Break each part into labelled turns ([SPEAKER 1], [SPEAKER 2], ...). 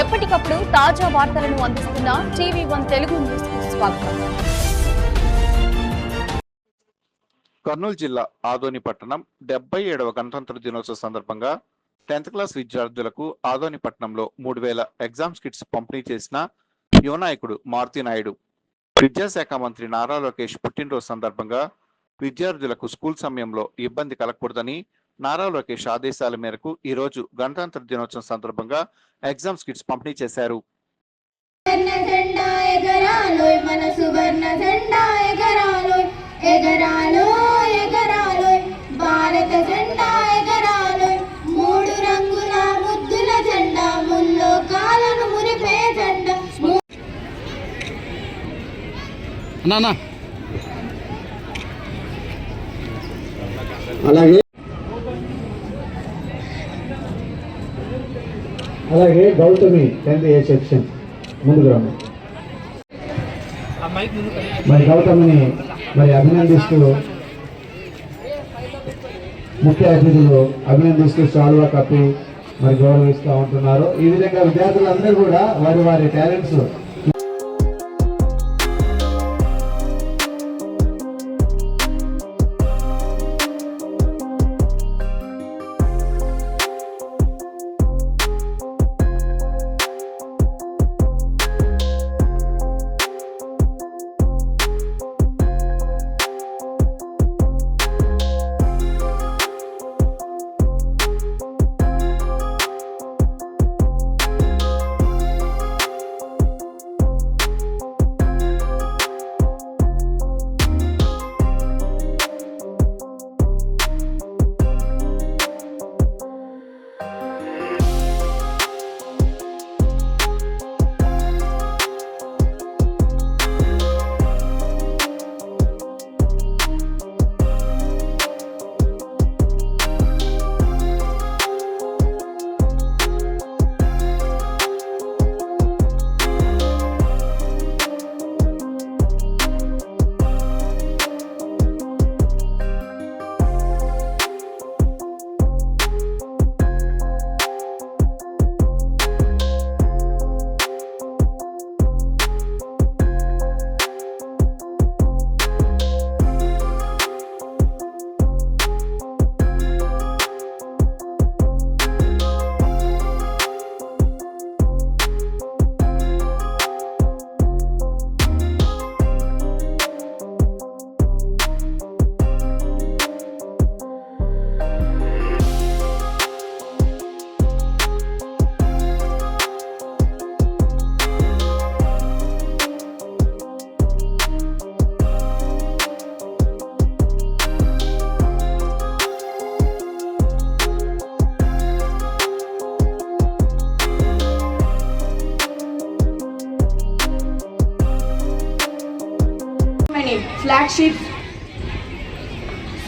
[SPEAKER 1] ఎప్పటికప్పుడు తాజా వార్తలను అందిస్తున్న టీవీ వన్ తెలుగు న్యూస్ స్వాగతం.
[SPEAKER 2] కర్నూలు జిల్లా ఆదోని పట్టణం డెబ్బై ఏడవ గణతంత్ర దినోత్సవ సందర్భంగా టెన్త్ క్లాస్ విద్యార్థులకు ఆదోని పట్టణంలో మూడు వేల ఎగ్జామ్స్ కిట్స్ పంపిణీ చేసిన యువనాయకుడు మారుతి నాయుడు. విద్యాశాఖ మంత్రి నారా లోకేష్ పుట్టినరోజు సందర్భంగా విద్యార్థులకు స్కూల్ సమయంలో ఇబ్బంది కలగకూడదని నారా లోకేష్ ఆదేశాల మేరకు ఈ రోజు గణతంత్ర దినోత్సవం సందర్భంగా ఎగ్జామ్స్ కిట్స్ పంపిణీ చేశారు.
[SPEAKER 3] సువర్ణ
[SPEAKER 4] అలాగే గౌతమి టెన్త్ ఏ సెక్షన్ ముందుకు రండి. మరి గౌతమిని మరి అభినందిస్తూ ముఖ్య అతిథులు అభినందిస్తూ సాల్వా కప్పి మరి గౌరవిస్తూ ఉంటున్నారు. ఈ విధంగా విద్యార్థులందరూ కూడా వారి వారి talents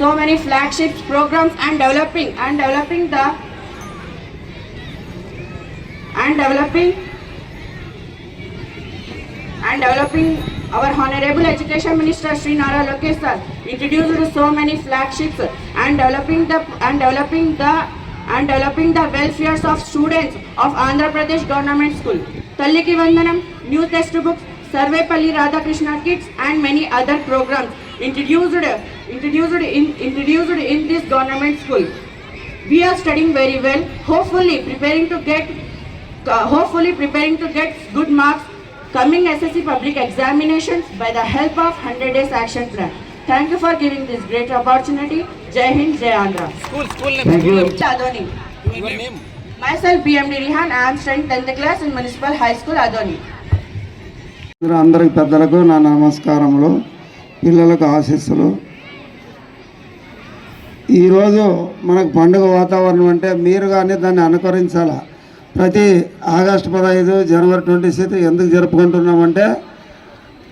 [SPEAKER 5] so many flagships programs and developing and developing the and developing and developing our honorable education minister Sri Nara Lokesh sir introduced so many flagships and developing the and developing the and developing the welfares of students of Andhra Pradesh government school Talliki Vandanam new textbooks Sarvepalli Radhakrishna kids and many other programs introduced introduced in introduced in this government school we are studying very well hopefully preparing to get uh, hopefully preparing to get good marks coming SSC public examinations by the help of 100 days action plan. Thank you for giving this great opportunity. Jai Hind, Jai Andhra.
[SPEAKER 6] School school name
[SPEAKER 4] thank you
[SPEAKER 5] Adoni.
[SPEAKER 6] Your name
[SPEAKER 5] Myself BMD Rihan, I am studying 10th class in Municipal High School Adoni.
[SPEAKER 7] అందరికి పెద్దలకు నా నమస్కారములు పిల్లలకు ఆశీస్సులు ఈరోజు మనకు పండుగ వాతావరణం అంటే మీరు కానీ దాన్ని అనుకరించాలా? ప్రతి ఆగస్టు పదహైదు జనవరి ట్వంటీ సిక్స్ ఎందుకు జరుపుకుంటున్నామంటే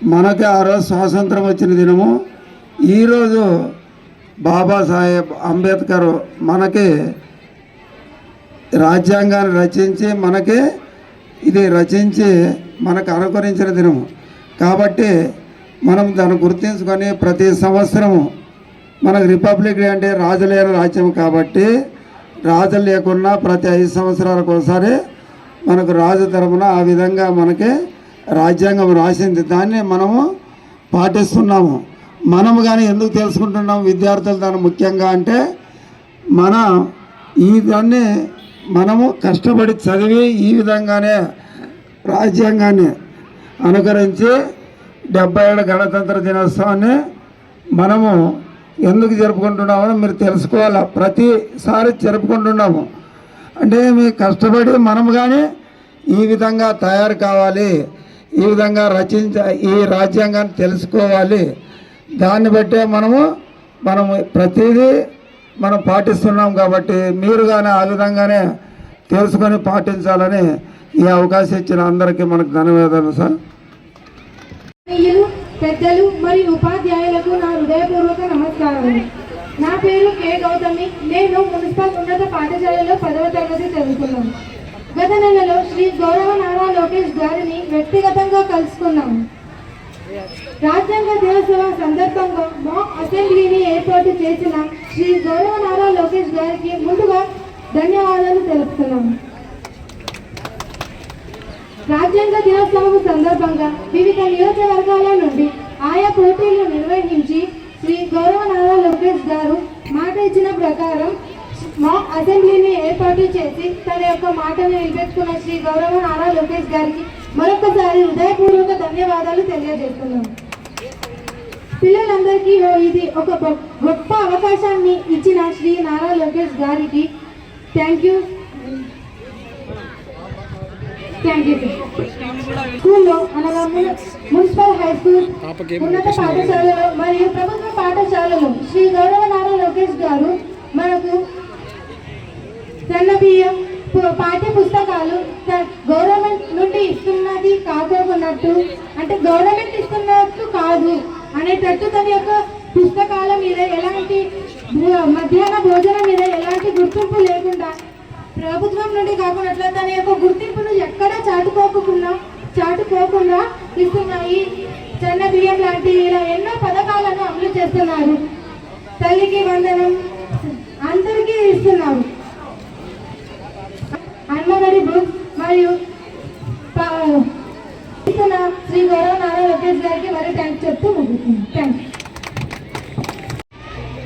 [SPEAKER 7] మనకి ఆ రోజు స్వాతంత్రం వచ్చిన దినము. ఈరోజు బాబాసాహెబ్ అంబేద్కర్ మనకి రాజ్యాంగాన్ని రచించి మనకి ఇది రచించి మనకు అనుకరించిన దినము. కాబట్టి మనం దాన్ని గుర్తించుకొని ప్రతి సంవత్సరము మనకు రిపబ్లిక్ డే అంటే రాజులేని రాజ్యం కాబట్టి రాజులు లేకున్నా ప్రతి ఐదు సంవత్సరాలకు ఒకసారి మనకు రాజు తరపున ఆ విధంగా మనకి రాజ్యాంగం రాసింది. దాన్ని మనము పాటిస్తున్నాము. మనము కానీ ఎందుకు తెలుసుకుంటున్నాం? విద్యార్థులు దాన్ని ముఖ్యంగా అంటే మన ఈ దాన్ని మనము కష్టపడి చదివి ఈ విధంగానే రాజ్యాంగాన్ని అనుకరించి డెబ్బై ఏడు గణతంత్ర దినోత్సవాన్ని మనము ఎందుకు జరుపుకుంటున్నామో మీరు తెలుసుకోవాలి? ప్రతిసారి జరుపుకుంటున్నాము. అంటే మీ కష్టపడి మనం కానీ ఈ విధంగా తయారు కావాలి ఈ విధంగా రచించ ఈ రాజ్యాంగాన్ని తెలుసుకోవాలి. దాన్ని బట్టే మనము మనము ప్రతిదీ మనం పాటిస్తున్నాం కాబట్టి మీరు కానీ ఆ విధంగానే తెలుసుకొని పాటించాలని ఈ అవకాశం ఇచ్చిన అందరికీ మనకు ధన్యవాదాలు సార్.
[SPEAKER 8] పెద్దలు మరియు ఉపాధ్యాయులకు నా హృదయపూర్వక నమస్కారాలు నా పేరు కే. గౌతమి. నేను మున్సిపల్ ఉన్నత పాఠశాలలో పదవ తరగతి చదువుతున్నాను. గత నెలలో శ్రీ గౌరవ నారా లోకేష్ గారిని వ్యక్తిగతంగా కలుసుకున్నాము రాజ్యాంగ దినోత్సవ సందర్భంగా మా అసెంబ్లీని ఏర్పాటు చేసిన శ్రీ గౌరవ నారా లోకేష్ గారికి ముందుగా ధన్యవాదాలు తెలుపుతున్నాము రాజ్యాంగ దినోత్సవం సందర్భంగా వివిధ నియోజకవర్గాల నుండి ఆయా పోటీలు నిర్వహించి శ్రీ గౌరవ నారా లోకేష్ గారు మాట ఇచ్చిన ప్రకారం మా అసెంబ్లీని ఏర్పాటు చేసి తన యొక్క మాటను నిలబెట్టుకున్న శ్రీ గౌరవ నారా లోకేష్ గారికి మరొకసారి హృదయపూర్వక ధన్యవాదాలు తెలియజేస్తున్నాను పిల్లలందరికీ ఇది ఒక గొప్ప అవకాశాన్ని ఇచ్చిన శ్రీ నారా లోకేష్ గారికి థ్యాంక్ యూ. Thank you. స్కూల్లో అనగా మున్సిపల్ హై స్కూల్ ఉన్నత పాఠశాలలో మరియు ప్రభుత్వ పాఠశాలలో శ్రీ గౌరవ నారా లోకేష్ గారు మనకు బియ్యం పాఠ్య పుస్తకాలు గవర్నమెంట్ నుండి ఇస్తున్నది కాకోకున్నట్టు అంటే గవర్నమెంట్ ఇస్తున్నట్టు కాదు అనేటట్టు తన యొక్క పుస్తకాల మీద ఎలాంటి మధ్యాహ్న భోజనం మీద ఎలాంటి గుర్తింపు లేకుండా ప్రభుత్వం నుండి కాకుండా తన యొక్క గుర్తింపును ఎక్కడా చాటుకోకుండా చాటుకోకుండా ఇస్తున్నాయి చిన్న బియ్యం లాంటి ఇలా ఎన్నో పథకాలను అమలు చేస్తున్నారు. తల్లికి వందనం అందరికీ ఇస్తున్నారు అన్నగడి బుక్ మరియు శ్రీ గౌరవ నారాయణ లోకేష్ గారికి మరి థ్యాంక్స్ చెప్తూ ముగిస్తున్నాను థ్యాంక్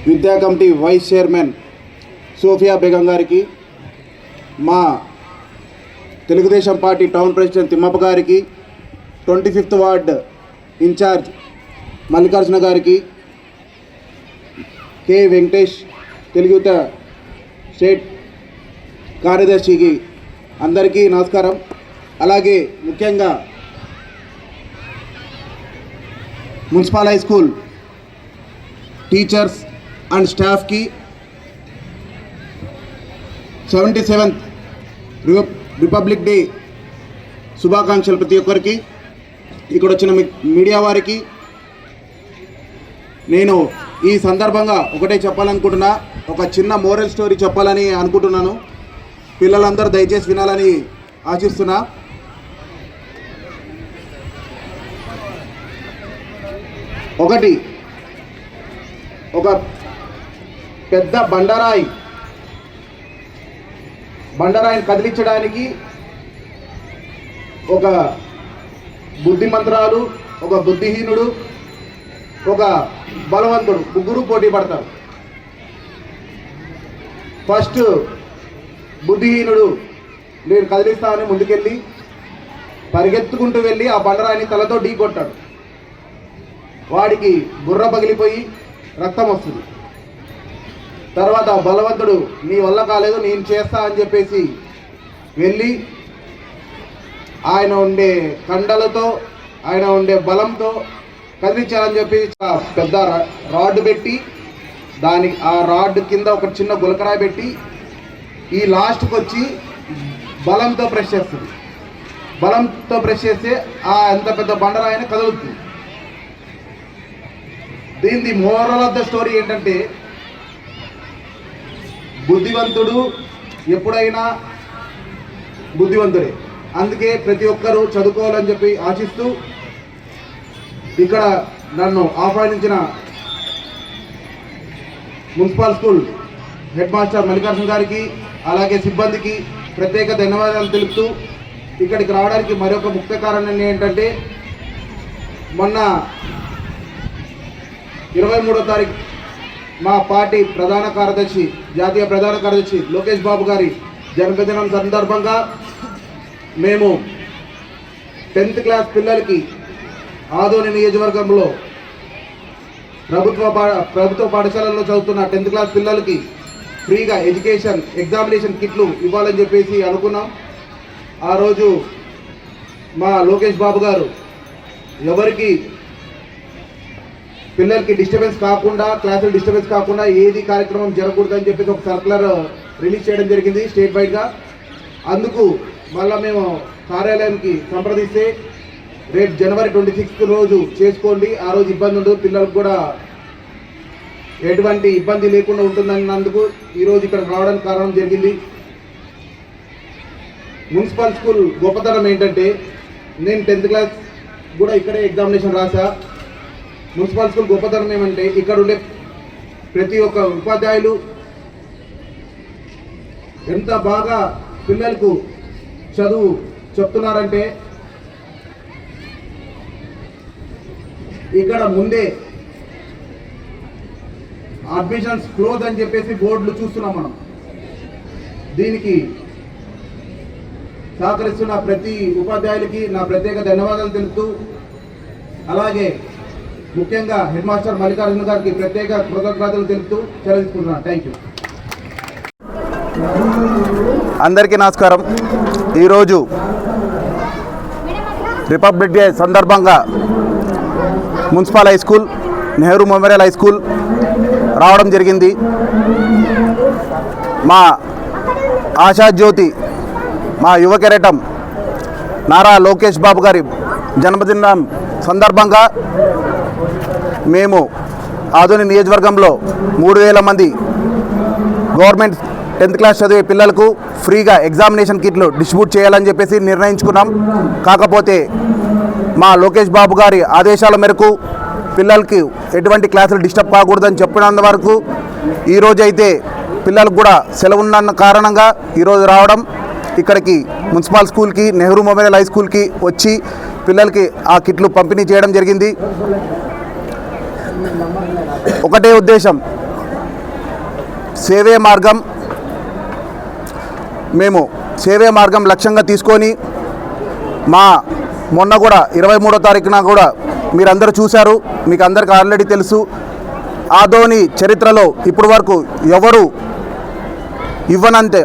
[SPEAKER 4] విద్యా committee vice chairman Sofia Begum గారికి మా Telugu Desam party town president Timmappa గారికి twenty fifth ward incharge Mallikarjuna గారికి కె. వెంకటేష్ తెలుగుత స్టేట్ కార్యదర్శికి అందరికీ నమస్కారం. అలాగే ముఖ్యంగా municipal high school teachers and స్టాఫ్కి సెవెంటీ సెవెంత్ రిపబ్లిక్ డే శుభాకాంక్షలు ప్రతి ఒక్కరికి. ఇక్కడ వచ్చిన మీ- మీడియా వారికి. నేను ఈ సందర్భంగా ఒకటే చెప్పాలనుకుంటున్నా. ఒక చిన్న మోరల్ స్టోరీ చెప్పాలని అనుకుంటున్నాను. పిల్లలందరూ దయచేసి వినాలని ఆశిస్తున్నా. ఒకటి ఒక పెద్ద బండరాయి బండరాయిని కదిలించడానికి ఒక బుద్ధిమంత్రాలు ఒక బుద్ధిహీనుడు ఒక బలవంతుడు ముగ్గురు పోటీ పడతారు. ఫస్ట్ బుద్ధిహీనుడు నేను కదిలిస్తానని ముందుకెళ్ళి పరిగెత్తుకుంటూ వెళ్ళి ఆ బండరాయిని తలతో ఢీ కొట్టాడు వాడికి బుర్ర పగిలిపోయి రక్తం వస్తుంది. తర్వాత బలవంతుడు నీ వల్ల కాలేదు నేను చేస్తా అని చెప్పేసి వెళ్ళి ఆయన ఉండే కండలతో ఆయన ఉండే బలంతో కదిలించాలని చెప్పి పెద్ద రాడ్ పెట్టి దాని ఆ రాడ్ కింద ఒక చిన్న గులకరాయి పెట్టి ఈ లాస్ట్కి వచ్చి బలంతో ప్రెస్ చేస్తుంది. బలంతో ప్రెస్ చేస్తే ఆ ఎంత పెద్ద బండరాయిని కదులుతుంది. దీని మోరల్ ఆఫ్ ద స్టోరీ ఏంటంటే బుద్ధివంతుడు ఎప్పుడైనా బుద్ధివంతుడే. అందుకే ప్రతి ఒక్కరూ చదువుకోవాలని చెప్పి ఆశిస్తూ ఇక్కడ నన్ను ఆహ్వానించిన municipal school head master Mallikarjuna గారికి అలాగే సిబ్బందికి ప్రత్యేక ధన్యవాదాలు తెలుపుతూ
[SPEAKER 9] ఇక్కడికి రావడానికి మరొక ముఖ్య కారణం ఏంటంటే మొన్న ఇరవై మూడో తారీఖు మా పార్టీ ప్రధాన కార్యదర్శి జాతీయ ప్రధాన కార్యదర్శి లోకేష్ బాబు గారి జన్మదినం సందర్భంగా మేము టెన్త్ క్లాస్ పిల్లలకి ఆదోని నియోజకవర్గంలో ప్రభుత్వ ప్రభుత్వ పాఠశాలల్లో చదువుతున్న టెన్త్ క్లాస్ పిల్లలకి ఫ్రీగా ఎడ్యుకేషన్ ఎగ్జామినేషన్ కిట్లు ఇవ్వాలని చెప్పేసి అనుకున్నాం. ఆ రోజు మా లోకేష్ బాబు గారు ఎవరికి పిల్లలకి డిస్టర్బెన్స్ కాకుండా క్లాసులు డిస్టర్బెన్స్ కాకుండా ఏది కార్యక్రమం జరగకూడదని చెప్పేసి ఒక సర్కులర్ రిలీజ్ చేయడం జరిగింది స్టేట్ వైడ్గా అందుకు మళ్ళీ మేము కార్యాలయానికి సంప్రదిస్తే రేపు జనవరి ట్వంటీ సిక్స్త్ రోజు చేసుకోండి. ఆ రోజు ఇబ్బంది ఉండదు. పిల్లలకు కూడా ఎటువంటి ఇబ్బంది లేకుండా ఉంటుందన్నందుకు ఈరోజు ఇక్కడ రావడానికి కారణం జరిగింది. మున్సిపల్ స్కూల్ గొప్పతనం ఏంటంటే నేను టెన్త్ క్లాస్ కూడా ఇక్కడే ఎగ్జామినేషన్ రాశా. మున్సిపల్ స్కూల్ గొప్పతనం ఏమంటే ఇక్కడ ఉండే ప్రతి ఒక్క ఉపాధ్యాయులు ఎంత బాగా పిల్లలకు చదువు చెప్తున్నారంటే ఇక్కడ ముందే అడ్మిషన్స్ క్లోజ్ అని చెప్పేసి బోర్డులు చూస్తున్నాం మనం. దీనికి సహకరిస్తున్న ప్రతి ఉపాధ్యాయులకి నా ప్రత్యేక ధన్యవాదాలు తెలుపుతూ అలాగే ముఖ్యంగా హెడ్ మాస్టర్ మల్లికార్జున గారికి ప్రత్యేక కృతజ్ఞతలు తెలుపుతూ చెల్లించుకుంటున్నాను థ్యాంక్ యూ
[SPEAKER 4] అందరికీ నమస్కారం. ఈరోజు రిపబ్లిక్ డే సందర్భంగా municipal high school Nehru memorial high school రావడం జరిగింది. మా ఆశాజ్యోతి మా యువ కెరటం నారా లోకేష్ బాబు గారి జన్మదినం సందర్భంగా మేము ఆధునిక నియోజకవర్గంలో మూడు వేల మంది గవర్నమెంట్ టెన్త్ క్లాస్ చదివే పిల్లలకు ఫ్రీగా ఎగ్జామినేషన్ కిట్లు డిస్ట్రిబ్యూట్ చేయాలని చెప్పేసి నిర్ణయించుకున్నాం. కాకపోతే మా లోకేష్ బాబు గారి ఆదేశాల మేరకు పిల్లలకి ఎటువంటి క్లాసులు డిస్టర్బ్ కాకూడదని చెప్పినంత వరకు ఈరోజు అయితే పిల్లలకు కూడా సెలవు ఉన్న కారణంగా ఈరోజు రావడం ఇక్కడికి మున్సిపల్ స్కూల్కి నెహ్రూ మెమోరియల్ హై స్కూల్కి వచ్చి పిల్లలకి ఆ కిట్లు పంపిణీ చేయడం జరిగింది. ఒకటే ఉద్దేశం. సేవే మార్గం. మేము సేవే మార్గం లక్ష్యంగా తీసుకొని మా మొన్న కూడా ఇరవై మూడో తారీఖున కూడా మీరందరూ చూశారు. మీకు అందరికీ ఆల్రెడీ తెలుసు. ఆదోని చరిత్రలో ఇప్పటి వరకు ఎవరు ఇవ్వనంతే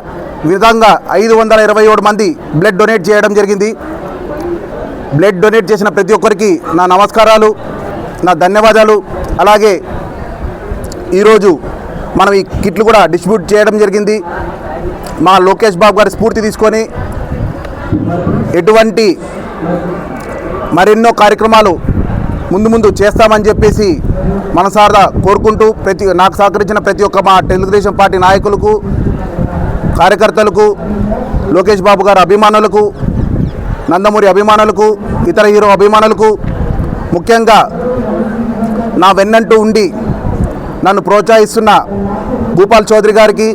[SPEAKER 4] విధంగా ఐదు వందల ఇరవై ఏడు మంది బ్లడ్ డొనేట్ చేయడం జరిగింది. బ్లడ్ డొనేట్ చేసిన ప్రతి ఒక్కరికి నా నమస్కారాలు. నా ధన్యవాదాలు. అలాగే ఈరోజు మనం ఈ కిట్లు కూడా డిస్ట్రిబ్యూట్ చేయడం జరిగింది. మా లోకేష్ బాబు గారి స్ఫూర్తి తీసుకొని ఎటువంటి మరెన్నో కార్యక్రమాలు ముందు ముందు చేస్తామని చెప్పేసి మనసారా కోరుకుంటూ ప్రతి నాకు సహకరించిన ప్రతి ఒక్క మా తెలుగుదేశం పార్టీ నాయకులకు కార్యకర్తలకు లోకేష్ బాబు గారి అభిమానులకు నందమూరి అభిమానులకు ఇతర హీరో అభిమానులకు ముఖ్యంగా నా వెన్నంటూ ఉండి నన్ను ప్రోత్సహిస్తున్న భూపాల్ చౌదరి గారికి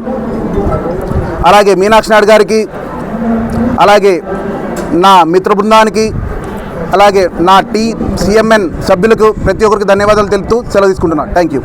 [SPEAKER 4] అలాగే మీనాక్షి నాయుడు గారికి అలాగే నా మిత్ర బృందానికి అలాగే నా టీ సిఎంఎన్ సభ్యులకు ప్రతి ఒక్కరికి ధన్యవాదాలు తెలుపుతూ సెలవు తీసుకుంటున్నాను థ్యాంక్ యూ